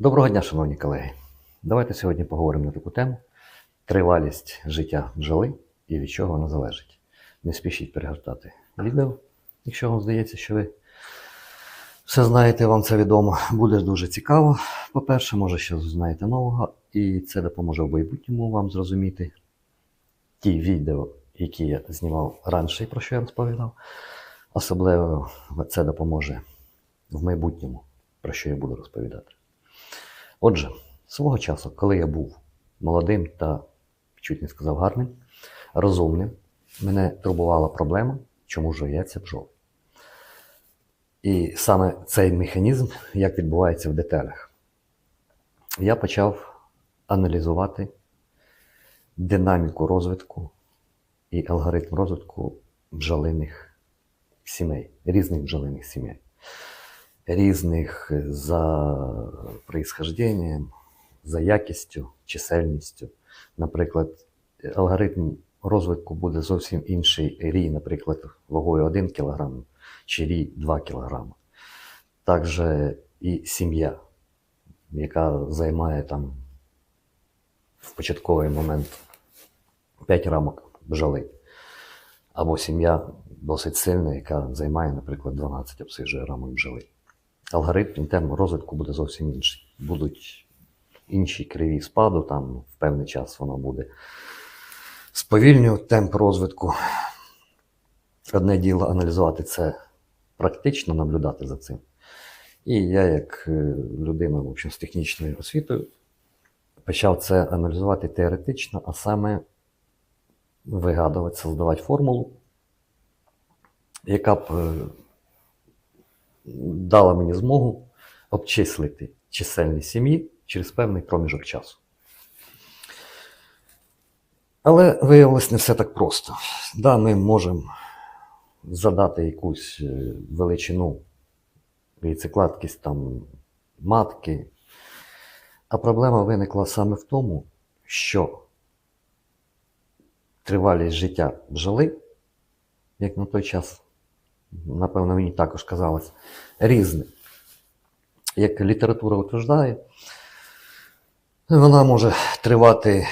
Доброго дня, шановні колеги. Давайте сьогодні поговоримо на таку тему: тривалість життя бджоли і від чого вона залежить. Не спішіть перегортати відео, якщо вам здається, що ви все знаєте, вам це відомо. Буде дуже цікаво. По-перше, може, що знаєте нового, і це допоможе в майбутньому вам зрозуміти ті відео, які я знімав раніше, про що я розповідав. Особливо це допоможе в майбутньому, про що я буду розповідати. Отже, свого часу, коли я був молодим та, чуть не сказав, гарним, розумним, мене турбувала проблема, чому жояться бджоли. І саме цей механізм, як відбувається в деталях, я почав аналізувати динаміку розвитку і алгоритм розвитку бджолиних сімей, різних бджолиних сімей різних за происхожденням, за якістю, чисельністю. Наприклад, алгоритм розвитку буде зовсім інший рій, наприклад, вагою 1 кг чи рій 2 кг. Також і сім'я, яка займає там в початковий момент 5 рамок бджоли. Або сім'я досить сильна, яка займає, наприклад, 12 обсижує рамок бджоли алгоритм темп розвитку буде зовсім інший. Будуть інші криві спаду, там в певний час воно буде сповільнювати темп розвитку. Одне діло аналізувати це практично, наблюдати за цим. І я, як е, людина в общем, з технічною освітою, почав це аналізувати теоретично, а саме вигадувати, создавати формулу, яка б е, дала мені змогу обчислити чисельність сім'ї через певний проміжок часу. Але виявилось не все так просто. Да, ми можемо задати якусь е, величину яйцекладкість там матки. А проблема виникла саме в тому, що тривалість життя бджоли, як на той час напевно, мені також казалось, різне. Як література утверждає, вона може тривати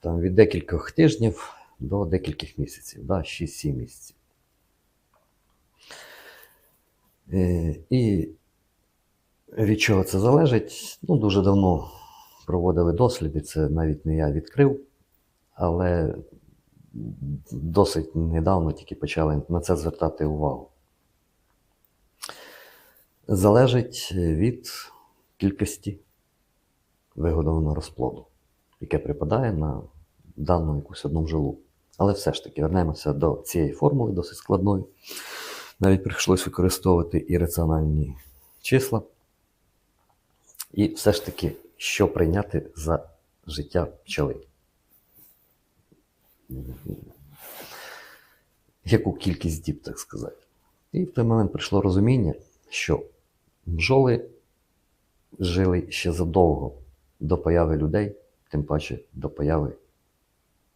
там, від декількох тижнів до декількох місяців, да, 6-7 місяців. Е, І від чого це залежить? Ну, дуже давно проводили досліди, це навіть не я відкрив, але досить недавно тільки почали на це звертати увагу. Залежить від кількості вигодованого розплоду, яке припадає на дану якусь одну бджолу. Але все ж таки вернемося до цієї формули, досить складної. Навіть прийшлось використовувати і раціональні числа. І все ж таки, що прийняти за життя пчели. Яку кількість діб, так сказати. І в той момент прийшло розуміння, що бджоли жили ще задовго до появи людей, тим паче до появи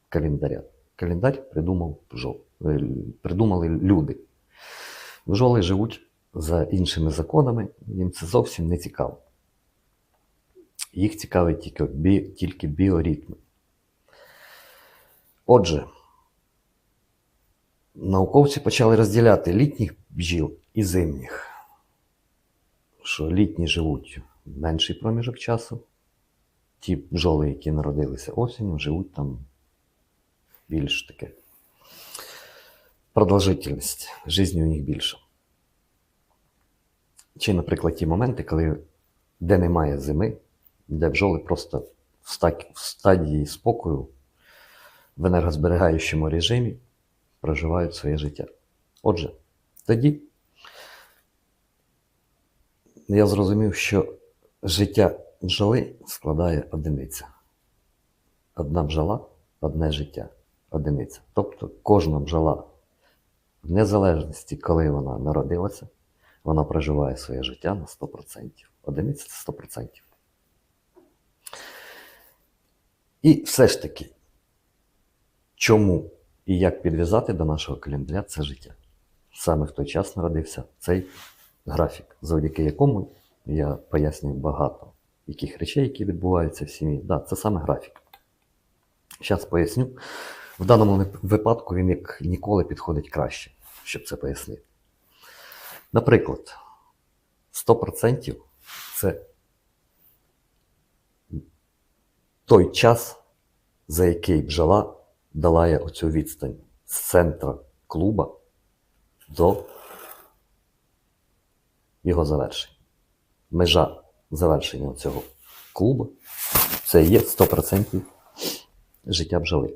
календаря. Календар придумав бджол, е, придумали люди. Бджоли живуть за іншими законами, їм це зовсім не цікаво. Їх цікавить тільки, бі, тільки біоритми. Отже, науковці почали розділяти літніх бджіл і зимніх, що літні живуть менший проміжок часу. Ті бджоли, які народилися осінню, живуть там більш таке. Продовжительність житті у них більша. Чи, наприклад, ті моменти, коли де немає зими, де бджоли просто в стадії спокою в енергозберігаючому режимі проживають своє життя. Отже, тоді я зрозумів, що життя бджоли складає одиниця. Одна бджола одне життя, одиниця. Тобто кожна бджола, в незалежності, коли вона народилася, вона проживає своє життя на 100%. Одиниця це 100%. І все ж таки, чому і як підв'язати до нашого календаря це життя. Саме в той час народився цей графік, завдяки якому я пояснюю багато яких речей, які відбуваються в сім'ї. Да, це саме графік. Зараз поясню. В даному випадку він як ніколи підходить краще, щоб це пояснити. Наприклад, 100% це той час, за який бджола долає оцю відстань з центра клуба до його завершення. Межа завершення цього клубу це є 100% життя бджоли.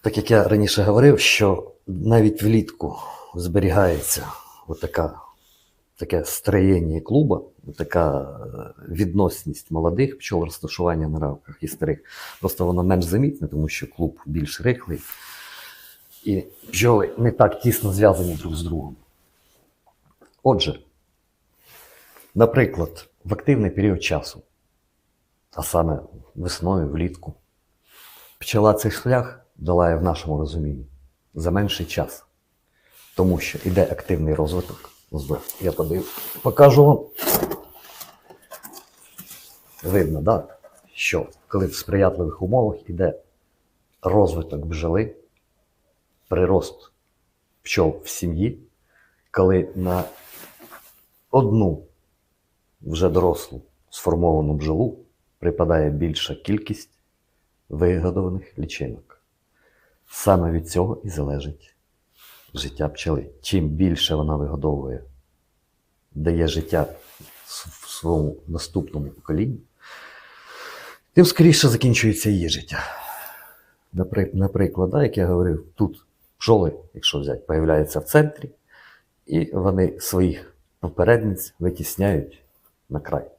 Так як я раніше говорив, що навіть влітку зберігається отака, таке строєння клуба, така е, відносність молодих пчол, розташування на равках і старих. Просто воно менш замітне, тому що клуб більш рихлий. І бджоли не так тісно зв'язані друг з другом. Отже, наприклад, в активний період часу, а саме весною, влітку, пчела цей шлях долає в нашому розумінні за менший час, тому що йде активний розвиток. Я подив, покажу вам. Видно, да? що коли в сприятливих умовах йде розвиток бджоли, прирост пчол в сім'ї, коли на одну вже дорослу сформовану бджолу припадає більша кількість вигодованих лічинок. Саме від цього і залежить життя пчели. Чим більше вона вигодовує, дає життя в своєму наступному поколінню, тим скоріше закінчується її життя. Наприклад, да, як я говорив, тут пчоли, якщо взяти, появляються в центрі, і вони своїх попередниць витісняють на край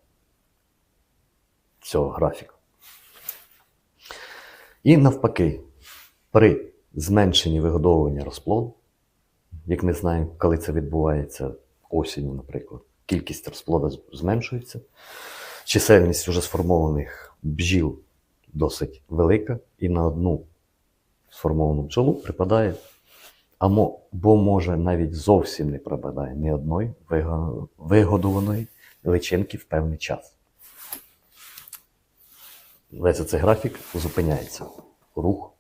цього графіку. І навпаки, при зменшенні вигодовування розплоду, як ми знаємо, коли це відбувається осінню, наприклад, кількість розплоду зменшується, чисельність вже сформованих бджіл досить велика, і на одну сформовану бджолу припадає, або бо може навіть зовсім не припадає ні одної вигодованої личинки в певний час. Весь цей графік зупиняється. Рух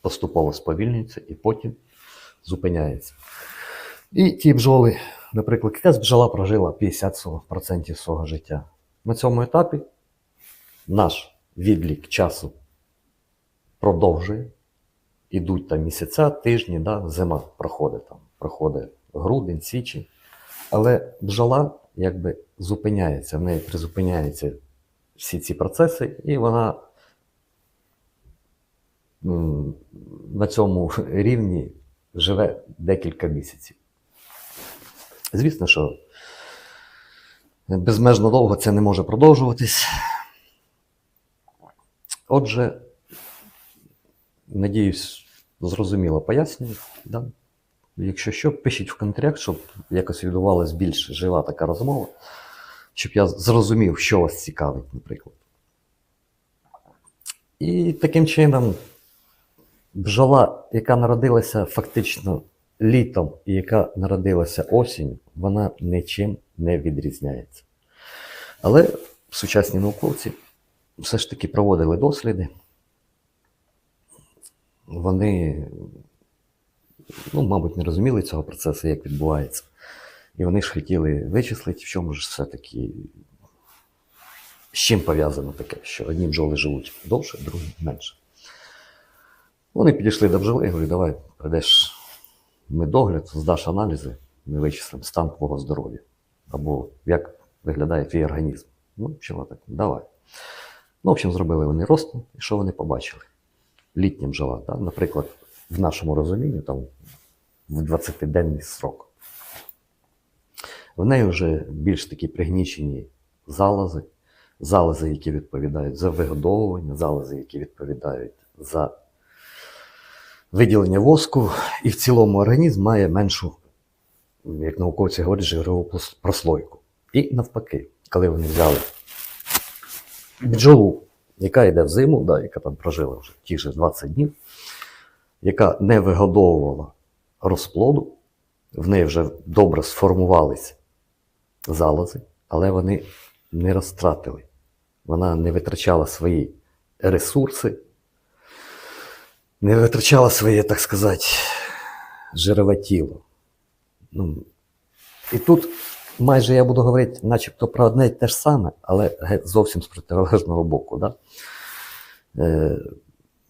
поступово сповільнюється і потім зупиняється. І ті бджоли, наприклад, якась бджола прожила 50% свого життя. На цьому етапі наш відлік часу продовжує. Ідуть там місяця, тижні, да, зима проходить там, проходить грудень, січень. Але бджола якби зупиняється, в неї призупиняються всі ці процеси, і вона на цьому рівні живе декілька місяців. Звісно, що безмежно довго це не може продовжуватись. Отже, надіюсь, зрозуміло пояснюю. Да? Якщо що, пишіть в коментарях, щоб якось відбувалась більш жива така розмова, щоб я зрозумів, що вас цікавить, наприклад. І таким чином, бджола, яка народилася фактично літом і яка народилася осінню, вона нічим не відрізняється. Але сучасні науковці все ж таки проводили досліди. Вони, ну, мабуть, не розуміли цього процесу, як відбувається. І вони ж хотіли вичислити, в чому ж все-таки, з чим пов'язано таке, що одні бджоли живуть довше, другі менше. Вони підійшли до бджоли і говорять, давай прийдеш медогляд, здаш аналізи, ми вичислимо стан твого здоров'я. Або як виглядає твій організм. Ну, пчела так, давай. Ну, в общем, зробили вони розтин, і що вони побачили? Літня бджола, да? наприклад, в нашому розумінні, там, в 20-денний срок. В неї вже більш такі пригнічені залози, залози, які відповідають за вигодовування, залози, які відповідають за виділення воску, і в цілому організм має меншу, як науковці говорять, жирову прослойку. І навпаки, коли вони взяли бджолу, яка йде в зиму, да, яка там прожила вже ті ж 20 днів, яка не вигодовувала розплоду, в неї вже добре сформувалися залози, але вони не розтратили. Вона не витрачала свої ресурси, не витрачала своє, так сказати, жирове тіло. Ну, і тут майже я буду говорити, начебто про одне й те ж саме, але зовсім з протилежного боку. Да? Е,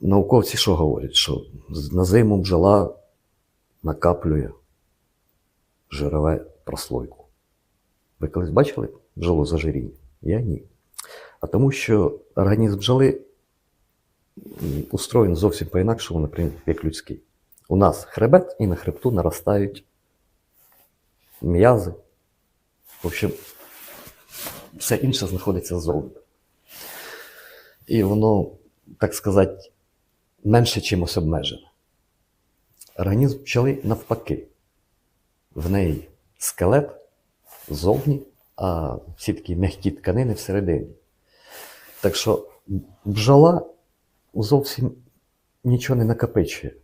науковці що говорять? Що на зиму бджола накаплює жирове прослойку. Ви колись бачили бджолу з ожиріння? Я ні. А тому що організм бджоли м, устроєн зовсім по-інакшому, наприклад, як людський. У нас хребет і на хребту наростають м'язи. В общем, все інше знаходиться ззовні. І воно, так сказати, менше чимось обмежене. Організм пчели навпаки. В неї скелет ззовні, а всі такі м'які тканини всередині. Так що бджола зовсім нічого не накопичує.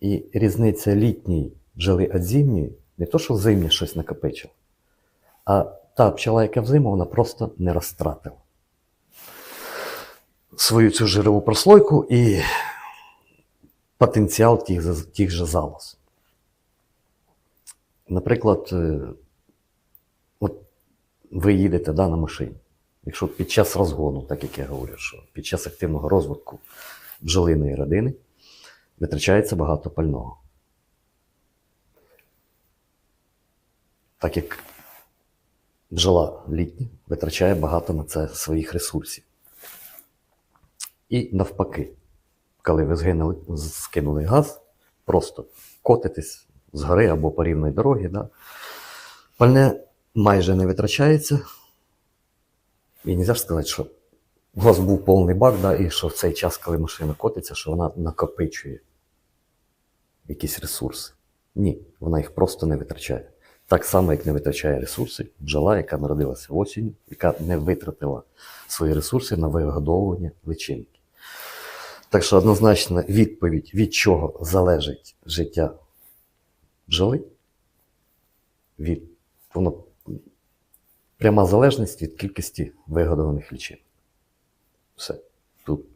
І різниця літньої бджоли від зимньої не то, що зимня щось накопичила, а та пчела, яка взиму, вона просто не розтратила свою цю жирову прослойку і потенціал тих, тих же залоз. Наприклад, е, от ви їдете да, на машині. Якщо під час розгону, так як я говорю, що під час активного розвитку бджолиної родини витрачається багато пального. Так як бджола літня витрачає багато на це своїх ресурсів. І навпаки, коли ви згинули, скинули газ, просто котитесь з гори або по рівної дороги, да, пальне майже не витрачається. І не можна сказати, що у вас був повний бак, да, і що в цей час, коли машина котиться, що вона накопичує якісь ресурси. Ні, вона їх просто не витрачає. Так само, як не витрачає ресурси бджола, яка народилася осінню, яка не витратила свої ресурси на вигодовування личинки. Так що однозначно відповідь, від чого залежить життя бджоли, від, воно пряма залежність від кількості вигодованих лічинок. Все. Тут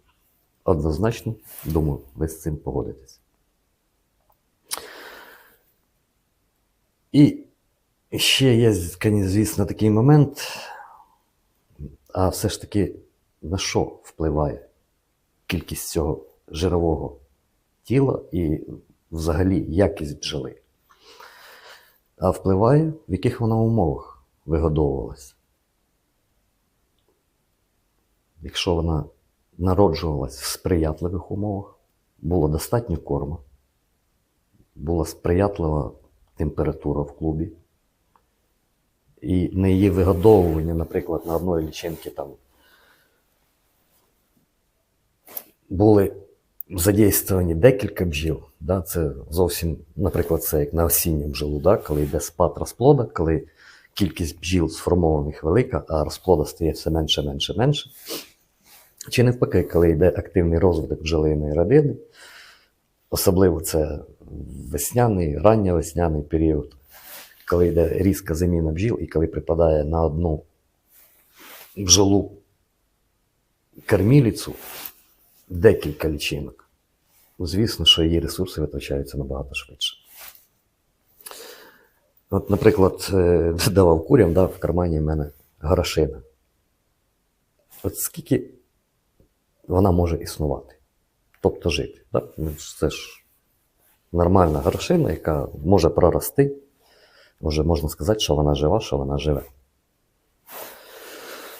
однозначно, думаю, ви з цим погодитесь. І ще є, звісно, такий момент, а все ж таки на що впливає кількість цього жирового тіла і взагалі якість бджоли? А впливає, в яких вона умовах вигодовувалася. Якщо вона народжувалась в сприятливих умовах, було достатньо корму, була сприятлива температура в клубі, і на її вигодовування, наприклад, на одної лічинки там були задействовані декілька бджіл. Да? Це зовсім, наприклад, це як на осінню бджолу, да? коли йде спад розплода, коли кількість бджіл сформованих велика, а розплода стає все менше, менше, менше. Чи навпаки, коли йде активний розвиток бджолиної родини, особливо це весняний, ранньовесняний період, коли йде різка заміна бджіл і коли припадає на одну бджолу корміліцю декілька лічинок, звісно, що її ресурси витрачаються набагато швидше. От, наприклад, е, давав курям, да, в кармані в мене горошина. От скільки вона може існувати, тобто жити. Да? Ну, Це ж нормальна горошина, яка може прорости. Вже можна сказати, що вона жива, що вона живе.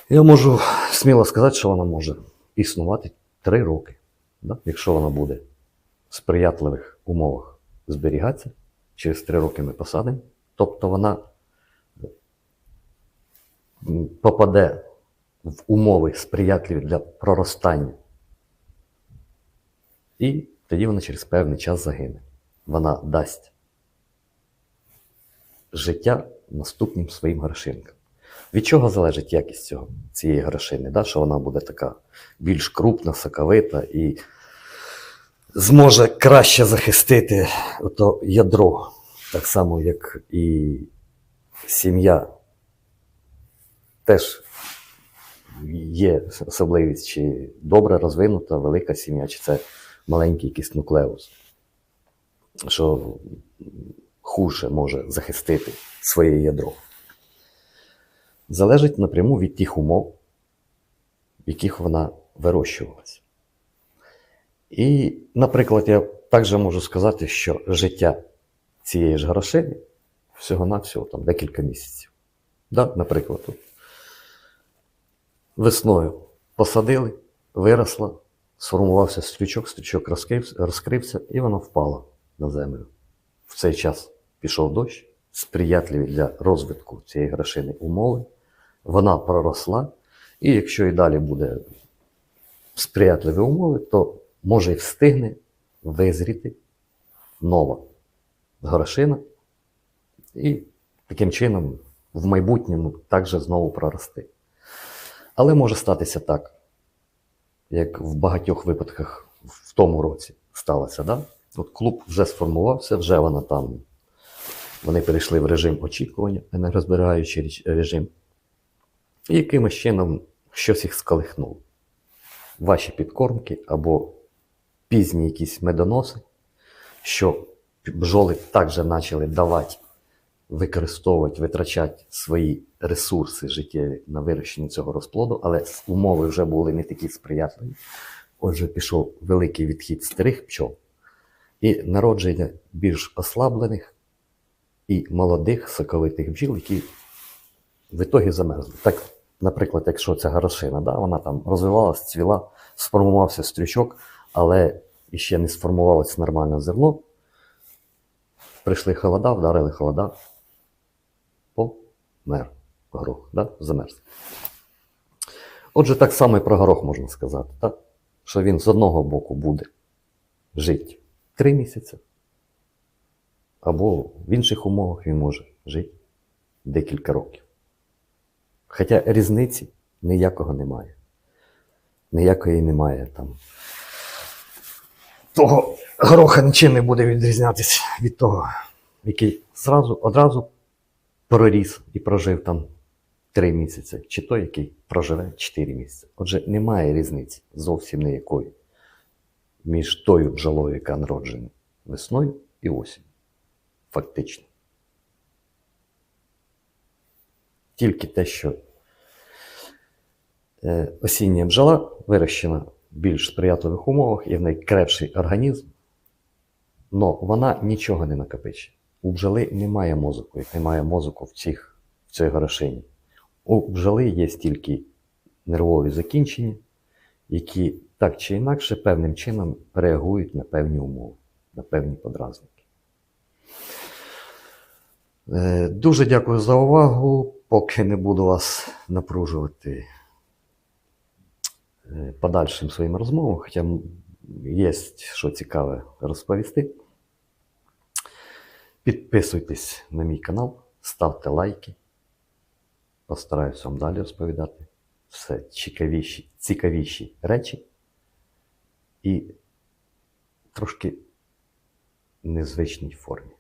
Я можу сміло сказати, що вона може існувати 3 роки, да? якщо вона буде в сприятливих умовах зберігатися, через 3 роки ми посадимо. Тобто вона попаде в умови сприятливі для проростання. І тоді вона через певний час загине. Вона дасть життя наступним своїм грошинкам. Від чого залежить якість цього, цієї грошини? Да? Що вона буде така більш крупна, соковита і зможе краще захистити ото ядро, так само, як і сім'я теж є особливість, чи добре розвинута велика сім'я, чи це маленький якийсь нуклеус, що хуже може захистити своє ядро. Залежить напряму від тих умов, в яких вона вирощувалася. І, наприклад, я також можу сказати, що життя цієї ж горошини всього-навсього там декілька місяців. Да? Наприклад, от. весною посадили, виросла, сформувався стрючок, стрючок розкрився, розкрився, і воно впало на землю. В цей час пішов дощ, сприятливі для розвитку цієї грошини умови. Вона проросла, і якщо і далі буде сприятливі умови, то може і встигне визріти нова горошина, і таким чином в майбутньому також знову прорости. Але може статися так, як в багатьох випадках в тому році сталося. Да? От клуб вже сформувався, вже вона там, вони перейшли в режим очікування, енергозберігаючий річ- режим. І якимось чином щось їх сколихнуло. Ваші підкормки або пізні якісь медоноси, що бджоли також почали давати, використовувати, витрачати свої ресурси життєві на вирощення цього розплоду, але умови вже були не такі сприятливі. Отже, пішов великий відхід старих пчол і народження більш ослаблених і молодих соковитих бджіл, які в ітогі замерзли. Так, наприклад, якщо ця горошина, да, вона там розвивалась, цвіла, сформувався стрючок, але іще не сформувалось нормальне зерно. Прийшли холода, вдарили холода, помер горох, да? замерз. Отже, так само і про горох можна сказати, так? що він з одного боку буде жити 3 місяці, або в інших умовах він може жити декілька років. Хоча різниці ніякого немає. Ніякої немає там. Того гороха нічим не буде відрізнятися від того, який зразу, одразу проріс і прожив там 3 місяці, чи той, який проживе 4 місяці. Отже, немає різниці зовсім ніякої між тою бджолою, яка народжена весною і осінню. Фактично. Тільки те, що е, осіння бджола вирощена в більш сприятливих умовах і в неї організм, але вона нічого не накопичує. У бджоли немає мозоку, як немає мозоку в, цих, в цій горошині. У бджоли є тільки нервові закінчення, які так чи інакше певним чином реагують на певні умови, на певні подразники. Е, Дуже дякую за увагу. Поки не буду вас напружувати е, подальшим своїм розмовам, хоча є що цікаве розповісти. Підписуйтесь на мій канал, ставте лайки. Постараюсь вам далі розповідати все цікавіші, цікавіші речі і трошки незвичній формі.